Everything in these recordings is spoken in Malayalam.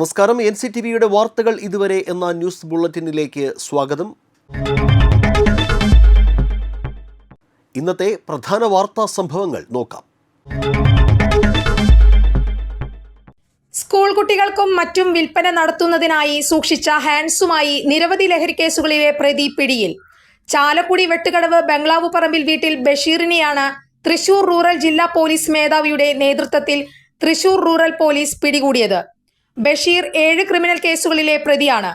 നമസ്കാരം. എൻ സി ടി വിയുടെ വാർത്തകൾ ഇതുവരെ എന്ന ന്യൂസ് ബുള്ളറ്റിനിലേക്ക് സ്വാഗതം. ഇന്നത്തെ പ്രധാന വാർത്താ സംഭവങ്ങൾ നോക്കാം. സ്കൂൾ കുട്ടികൾക്കും മറ്റും വിൽപ്പന നടത്തുന്നതിനായി സൂക്ഷിച്ച ഹാൻഡ്സുമായി നിരവധി ലഹരി കേസുകളിലെ പ്രതി പിടിയിൽ. ചാലക്കുടി വെട്ടുകടവ് ബംഗ്ലാവ് പറമ്പിൽ വീട്ടിൽ ബഷീറിനെയാണ് തൃശൂർ റൂറൽ ജില്ലാ പോലീസ് മേധാവിയുടെ നേതൃത്വത്തിൽ തൃശൂർ റൂറൽ പോലീസ് പിടികൂടിയത്. ബഷീർ ഏഴ് ക്രിമിനൽ കേസുകളിലെ പ്രതിയാണ്.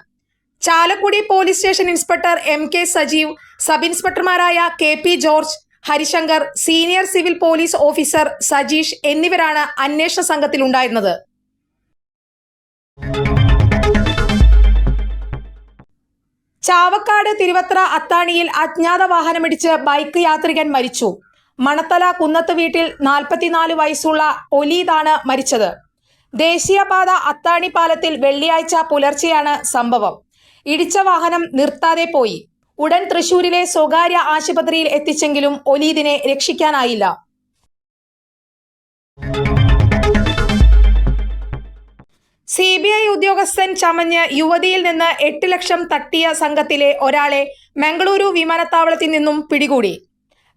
Chalakudy police station inspector M K Sajeev sub ഇൻസ്പെക്ടർമാരായ K P George Harishankar senior civil police officer Sajeesh എന്നിവരാണ് അന്വേഷണ സംഘത്തിലുണ്ടായിരുന്നത് ചാവക്കാട് തിരുവത്ര അത്താണിയിൽ അജ്ഞാത വാഹനമിടിച്ച് ബൈക്ക് യാത്രികൻ മരിച്ചു. മണത്തല കുന്നത്ത് വീട്ടിൽ നാൽപ്പത്തിനാല് വയസ്സുള്ള ഒലീദാണ് മരിച്ചത്. ദേശീയപാത അത്താണി പാലത്തിൽ വെള്ളിയാഴ്ച പുലർച്ചെയാണ് സംഭവം. ഇടിച്ച വാഹനം നിർത്താതെ പോയി. ഉടൻ തൃശൂരിലെ സ്വകാര്യ ആശുപത്രിയിൽ എത്തിച്ചെങ്കിലും ഒലീദിനെ രക്ഷിക്കാനായില്ല. സി ബി ഐ ഉദ്യോഗസ്ഥൻ ചമഞ്ഞ് യുവതിയിൽ നിന്ന് എട്ട് ലക്ഷം തട്ടിയ സംഘത്തിലെ ഒരാളെ മംഗളൂരു വിമാനത്താവളത്തിൽ നിന്നും പിടികൂടി.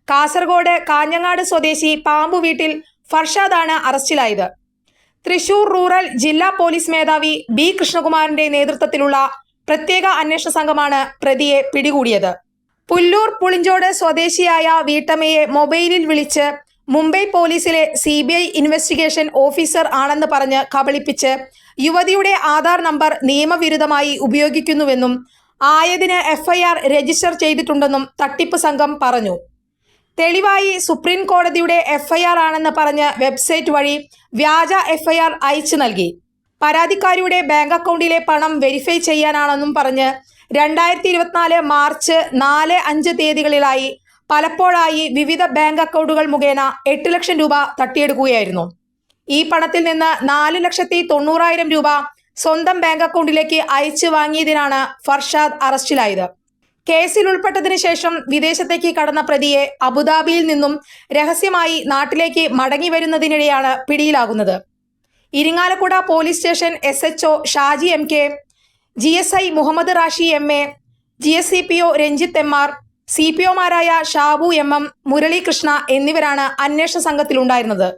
കാസർഗോഡ് കാഞ്ഞങ്ങാട് സ്വദേശി പാമ്പു വീട്ടിൽ ഫർഷാദാണ് അറസ്റ്റിലായത്. തൃശൂർ റൂറൽ ജില്ലാ പോലീസ് മേധാവി ബി കൃഷ്ണകുമാറിന്റെ നേതൃത്വത്തിലുള്ള പ്രത്യേക അന്വേഷണ സംഘമാണ് പ്രതിയെ പിടികൂടിയത്. പുല്ലൂർ പുളിഞ്ചോട് സ്വദേശിയായ വീട്ടമ്മയെ മൊബൈലിൽ വിളിച്ച് മുംബൈ പോലീസിലെ C B I investigation officer ആണെന്ന് പറഞ്ഞ് കബളിപ്പിച്ച് യുവതിയുടെ ആധാർ നമ്പർ നിയമവിരുദ്ധമായി ഉപയോഗിക്കുന്നുവെന്നും ആയതിന് എഫ്ഐആർ രജിസ്റ്റർ ചെയ്തിട്ടുണ്ടെന്നും തട്ടിപ്പ് സംഘം പറഞ്ഞു. തെളിവായി സുപ്രീം കോടതിയുടെ എഫ്ഐആർ ആണെന്ന് പറഞ്ഞ് വെബ്സൈറ്റ് വഴി വ്യാജ എഫ്ഐആർ അയച്ചു നൽകി. പരാതിക്കാരിയുടെ ബാങ്ക് അക്കൗണ്ടിലെ പണം വെരിഫൈ ചെയ്യാനാണെന്നും പറഞ്ഞ് രണ്ടായിരത്തി ഇരുപത്തിനാല് മാർച്ച് നാല് അഞ്ച് തീയതികളിലായി പലപ്പോഴായി വിവിധ ബാങ്ക് അക്കൗണ്ടുകൾ മുഖേന എട്ട് ലക്ഷം രൂപ തട്ടിയെടുക്കുകയായിരുന്നു. ഈ പണത്തിൽ നിന്ന് നാല് ലക്ഷത്തി തൊണ്ണൂറായിരം രൂപ സ്വന്തം ബാങ്ക് അക്കൗണ്ടിലേക്ക് അയച്ചു വാങ്ങിയതിനാണ് ഫർഷാദ് അറസ്റ്റിലായത്. കേസിൽ ഉൾപ്പെട്ടതിനു ശേഷം വിദേശത്തേക്ക് കടന്ന പ്രതിയെ അബുദാബിയിൽ നിന്നും രഹസ്യമായി നാട്ടിലേക്ക് മടങ്ങി വരുന്നതിനിടെയാണ് പിടിയിലാകുന്നത്. Irinjalakuda police station S H O Shaji M K G S I Muhammad Rashi M A G S C P O Ranjith M R C P ഒമാരായ Shabu M M Muralikrishna എന്നിവരാണ് അന്വേഷണ സംഘത്തിലുണ്ടായിരുന്നത്.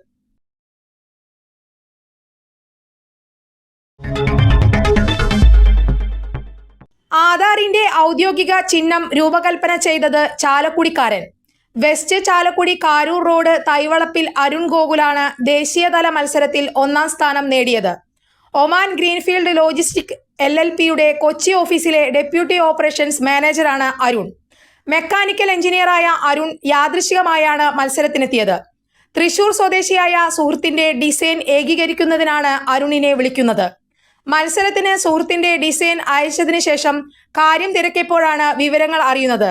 ഔദ്യോഗിക ചിഹ്നം രൂപകൽപ്പന ചെയ്തത് ചാലക്കുടിക്കാരൻ. വെസ്റ്റ് ചാലക്കുടി കാരൂർ റോഡ് തൈവളപ്പിൽ അരുൺ ഗോകുലാണ് ദേശീയതല മത്സരത്തിൽ ഒന്നാം സ്ഥാനം നേടിയത്. Oman Greenfield logistic L L പിയുടെ കൊച്ചി ഓഫീസിലെ ഡെപ്യൂട്ടി ഓപ്പറേഷൻസ് മാനേജറാണ് അരുൺ. മെക്കാനിക്കൽ എഞ്ചിനീയറായ അരുൺ യാദൃശികമായാണ് മത്സരത്തിനെത്തിയത്. തൃശൂർ സ്വദേശിയായ സുഹൃത്തിന്റെ ഡിസൈൻ ഏകീകരിക്കുന്നതിനാണ് അരുണിനെ വിളിക്കുന്നത്. മത്സരത്തിന് സുഹൃത്തിന്റെ ഡിസൈൻ അയച്ചതിന് ശേഷം കാര്യം തിരക്കിയപ്പോഴാണ് വിവരങ്ങൾ അറിയുന്നത്.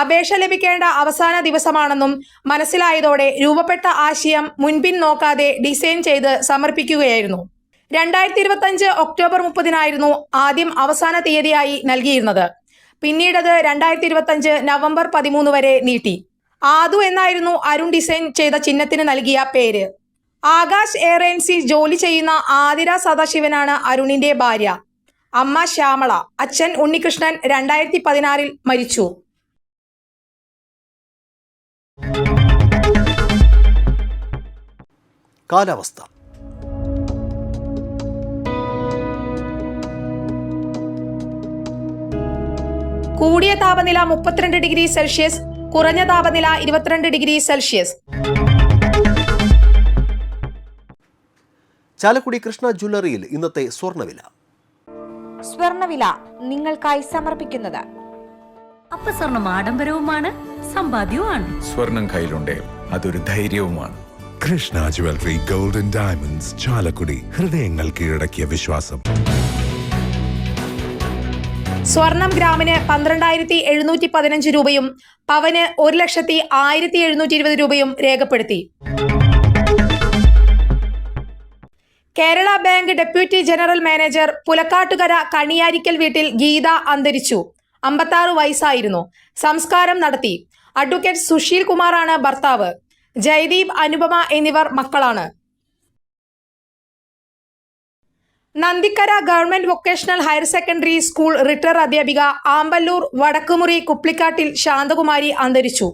അപേക്ഷ ലഭിക്കേണ്ട അവസാന ദിവസമാണെന്നും മനസ്സിലായതോടെ രൂപപ്പെട്ട ആശയം മുൻപിൻ നോക്കാതെ ഡിസൈൻ ചെയ്ത് സമർപ്പിക്കുകയായിരുന്നു. രണ്ടായിരത്തി ഇരുപത്തഞ്ച് ഒക്ടോബർ മുപ്പതിനായിരുന്നു ആദ്യം അവസാന തീയതിയായി നൽകിയിരുന്നത്. പിന്നീടത് രണ്ടായിരത്തി ഇരുപത്തഞ്ച് നവംബർ പതിമൂന്ന് വരെ നീട്ടി. ആദു എന്നായിരുന്നു അരുൺ ഡിസൈൻ ചെയ്ത ചിഹ്നത്തിന് നൽകിയ പേര്. ആകാശ് എയർലൈൻസിൽ ജോലി ചെയ്യുന്ന ആതിര സദാശിവനാണ് അരുണിന്റെ ഭാര്യ. അമ്മ ശ്യാമള അച്ഛൻ ഉണ്ണികൃഷ്ണൻ രണ്ടായിരത്തി പതിനാറിൽ മരിച്ചു. കാലാവസ്ഥ. കൂടിയ താപനില മുപ്പത്തിരണ്ട് ഡിഗ്രി സെൽഷ്യസ് കുറഞ്ഞ താപനില ഇരുപത്തിരണ്ട് ഡിഗ്രി സെൽഷ്യസ്. ചാലക്കുടി കൃഷ്ണ ജ്വല്ലറിയിൽ ഇന്നത്തെ സ്വർണവില സ്വർണവില നിങ്ങൾക്കായി സമർപ്പിക്കുന്നത്. അപ്പസ്വർണം ആഡംബരവുമാണ് സമ്പാദ്യവുമാണ്. സ്വർണം കയ്യിലുണ്ടേ അതൊരു ധൈര്യവുമാണ്. Krishna jewellery golden diamonds Chalakudy. ഹൃദയങ്ങൾ കീഴടക്കിയ വിശ്വാസം. സ്വർണം ഗ്രാമിന് പന്ത്രണ്ടായിരത്തി എഴുന്നൂറ്റി പതിനഞ്ച് രൂപയും പവന് ഒരു ലക്ഷത്തി ആയിരത്തി എഴുന്നൂറ്റി ഇരുപത് രൂപയും രേഖപ്പെടുത്തി. Kerala bank deputy general manager Pulakkattukara Kaniyarikkal വീട്ടിൽ ഗീത അന്തരിച്ചു. അമ്പത്താറ് വയസ്സായിരുന്നു. സംസ്കാരം നടത്തി. അഡ്വക്കേറ്റ് സുശീൽ കുമാറാണ് ഭർത്താവ്. ജയദീപ് അനുപമ എന്നിവർ മക്കളാണ്. Nandikkara government vocational higher secondary school retire അധ്യാപിക ആമ്പല്ലൂർ വടക്കുമുറി കുപ്ലിക്കാട്ടിൽ ശാന്തകുമാരി അന്തരിച്ചു.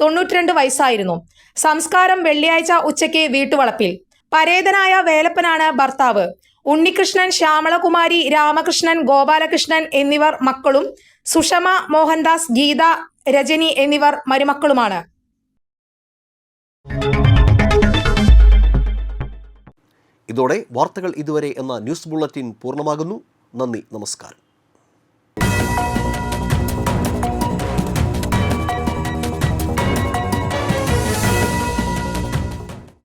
തൊണ്ണൂറ്റിരണ്ട് വയസ്സായിരുന്നു. സംസ്കാരം വെള്ളിയാഴ്ച ഉച്ചയ്ക്ക് വീട്ടുവളപ്പിൽ. പരേതനായ വേലപ്പനാണ് ഭർത്താവ്. ഉണ്ണികൃഷ്ണൻ ശ്യാമളകുമാരി രാമകൃഷ്ണൻ ഗോപാലകൃഷ്ണൻ എന്നിവർ മക്കളും സുഷമ മോഹൻദാസ് ഗീത രജനി എന്നിവർ മരുമക്കളുമാണ്. ഇതോടെ വാർത്തകൾ ഇതുവരെ എന്ന ന്യൂസ് ബുള്ളറ്റിൻ പൂർണമാകുന്നു. നന്ദി നമസ്കാരം.